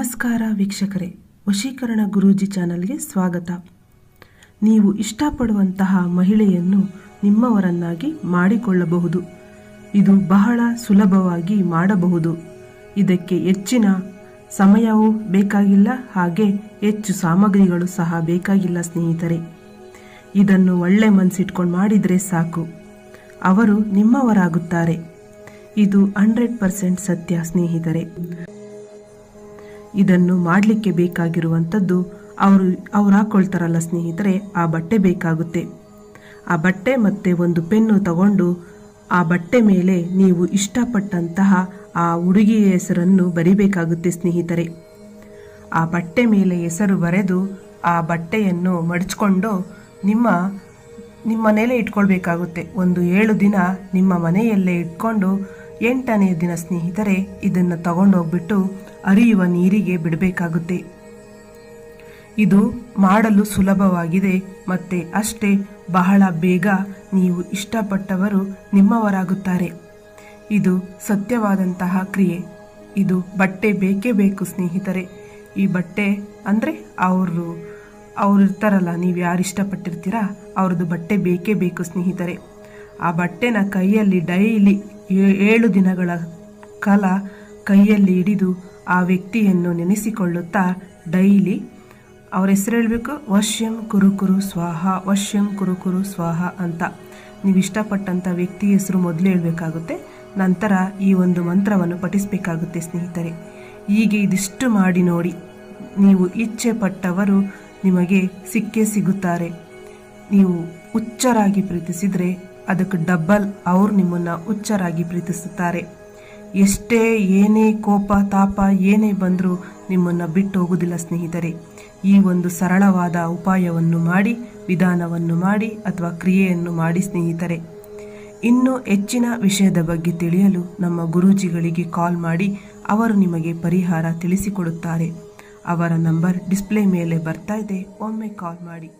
ನಮಸ್ಕಾರ ವೀಕ್ಷಕರೇ, ವಶೀಕರಣ ಗುರೂಜಿ ಚಾನಲ್ಗೆ ಸ್ವಾಗತ. ನೀವು ಇಷ್ಟಪಡುವಂತಹ ಮಹಿಳೆಯನ್ನು ನಿಮ್ಮವರನ್ನಾಗಿ ಮಾಡಿಕೊಳ್ಳಬಹುದು. ಇದು ಬಹಳ ಸುಲಭವಾಗಿ ಮಾಡಬಹುದು. ಇದಕ್ಕೆ ಹೆಚ್ಚಿನ ಸಮಯವೂ ಬೇಕಾಗಿಲ್ಲ, ಹಾಗೆ ಹೆಚ್ಚು ಸಾಮಗ್ರಿಗಳು ಸಹ ಬೇಕಾಗಿಲ್ಲ, ಸ್ನೇಹಿತರೆ. ಇದನ್ನು ಒಳ್ಳೆ ಮನಸ್ಸಿಟ್ಕೊಂಡು ಮಾಡಿದರೆ ಸಾಕು. ಅವರು ನಿಮ್ಮವರಾಗುತ್ತಾರೆ. ಇದು ಹಂಡ್ರೆಡ್ ಪರ್ಸೆಂಟ್ ಸತ್ಯ, ಸ್ನೇಹಿತರೆ. ಇದನ್ನು ಮಾಡಲಿಕ್ಕೆ ಬೇಕಾಗಿರುವಂಥದ್ದು ಅವರು ಅವ್ರು ಹಾಕ್ಕೊಳ್ತಾರಲ್ಲ ಸ್ನೇಹಿತರೆ, ಆ ಬಟ್ಟೆ ಬೇಕಾಗುತ್ತೆ. ಆ ಬಟ್ಟೆ ಮತ್ತು ಒಂದು ಪೆನ್ನು ತಗೊಂಡು ಆ ಬಟ್ಟೆ ಮೇಲೆ ನೀವು ಇಷ್ಟಪಟ್ಟಂತಹ ಆ ಹುಡುಗಿಯ ಹೆಸರನ್ನು ಬರಿಬೇಕಾಗುತ್ತೆ ಸ್ನೇಹಿತರೆ. ಆ ಬಟ್ಟೆ ಮೇಲೆ ಹೆಸರು ಬರೆದು ಆ ಬಟ್ಟೆಯನ್ನು ಮಡಚ್ಕೊಂಡು ನಿಮ್ಮ ನಿಮ್ಮ ಮನೆಯಲ್ಲೇ ಇಟ್ಕೊಳ್ಬೇಕಾಗುತ್ತೆ. ಒಂದು ಏಳು ದಿನ ನಿಮ್ಮ ಮನೆಯಲ್ಲೇ ಇಟ್ಕೊಂಡು ಎಂಟನೇ ದಿನ ಸ್ನೇಹಿತರೆ, ಇದನ್ನು ತಗೊಂಡೋಗ್ಬಿಟ್ಟು ಹರಿಯುವ ನೀರಿಗೆ ಬಿಡಬೇಕಾಗುತ್ತೆ. ಇದು ಮಾಡಲು ಸುಲಭವಾಗಿದೆ ಮತ್ತೆ ಅಷ್ಟೇ ಬಹಳ ಬೇಗ ನೀವು ಇಷ್ಟಪಟ್ಟವರು ನಿಮ್ಮವರಾಗುತ್ತಾರೆ. ಇದು ಸತ್ಯವಾದಂತಹ ಕ್ರಿಯೆ. ಇದು ಬಟ್ಟೆ ಬೇಕೇ ಬೇಕು ಸ್ನೇಹಿತರೆ. ಈ ಬಟ್ಟೆ ಅಂದರೆ ಅವರು, ಅವ್ರು ಇರ್ತಾರಲ್ಲ, ನೀವು ಯಾರು ಇಷ್ಟಪಟ್ಟಿರ್ತೀರಾ, ಅವ್ರದ್ದು ಬಟ್ಟೆ ಬೇಕೇ ಬೇಕು ಸ್ನೇಹಿತರೆ. ಆ ಬಟ್ಟೆನ ಕೈಯಲ್ಲಿ ಡೈಲಿ ಏಳು ದಿನಗಳ ಕಾಲ ಕೈಯಲ್ಲಿ ಹಿಡಿದು ಆ ವ್ಯಕ್ತಿಯನ್ನು ನೆನೆಸಿಕೊಳ್ಳುತ್ತಾ ಡೈಲಿ ಅವ್ರ ಹೆಸರು ಹೇಳಬೇಕು? ವಶ್ಯಂ ಕುರುಕುರು ಸ್ವಾಹ, ವಶ್ಯಂ ಕುರುಕುರು ಸ್ವಾಹ ಅಂತ. ನೀವು ಇಷ್ಟಪಟ್ಟಂಥ ವ್ಯಕ್ತಿ ಹೆಸರು ಮೊದಲು ಹೇಳಬೇಕಾಗುತ್ತೆ. ನಂತರ ಈ ಒಂದು ಮಂತ್ರವನ್ನು ಪಠಿಸಬೇಕಾಗುತ್ತೆ ಸ್ನೇಹಿತರೆ. ಹೀಗೆ ಇದಿಷ್ಟು ಮಾಡಿ ನೋಡಿ. ನೀವು ಇಚ್ಛೆ ಪಟ್ಟವರು ನಿಮಗೆ ಸಿಕ್ಕೇ ಸಿಗುತ್ತಾರೆ. ನೀವು ಹುಚ್ಚರಾಗಿ ಪ್ರೀತಿಸಿದರೆ ಅದಕ್ಕೆ ಡಬ್ಬಲ್ ಅವರು ನಿಮ್ಮನ್ನು ಹುಚ್ಚರಾಗಿ ಪ್ರೀತಿಸುತ್ತಾರೆ. ಎಷ್ಟೇ ಏನೇ ಕೋಪ, ತಾಪ, ಏನೇ ಬಂದರೂ ನಿಮ್ಮನ್ನು ಬಿಟ್ಟು ಹೋಗುವುದಿಲ್ಲ ಸ್ನೇಹಿತರೆ. ಈ ಒಂದು ಸರಳವಾದ ಉಪಾಯವನ್ನು ಮಾಡಿ, ವಿಧಾನವನ್ನು ಮಾಡಿ ಅಥವಾ ಕ್ರಿಯೆಯನ್ನು ಮಾಡಿ ಸ್ನೇಹಿತರೆ. ಇನ್ನು ಹೆಚ್ಚಿನ ವಿಷಯದ ಬಗ್ಗೆ ತಿಳಿಯಲು ನಮ್ಮ ಗುರೂಜಿಗಳಿಗೆ ಕಾಲ್ ಮಾಡಿ ಅವರು ನಿಮಗೆ ಪರಿಹಾರ ತಿಳಿಸಿಕೊಡುತ್ತಾರೆ. ಅವರ ನಂಬರ್ ಡಿಸ್ಪ್ಲೇ ಮೇಲೆ ಬರ್ತಾ ಇದೆ. ಒಮ್ಮೆ ಕಾಲ್ ಮಾಡಿ.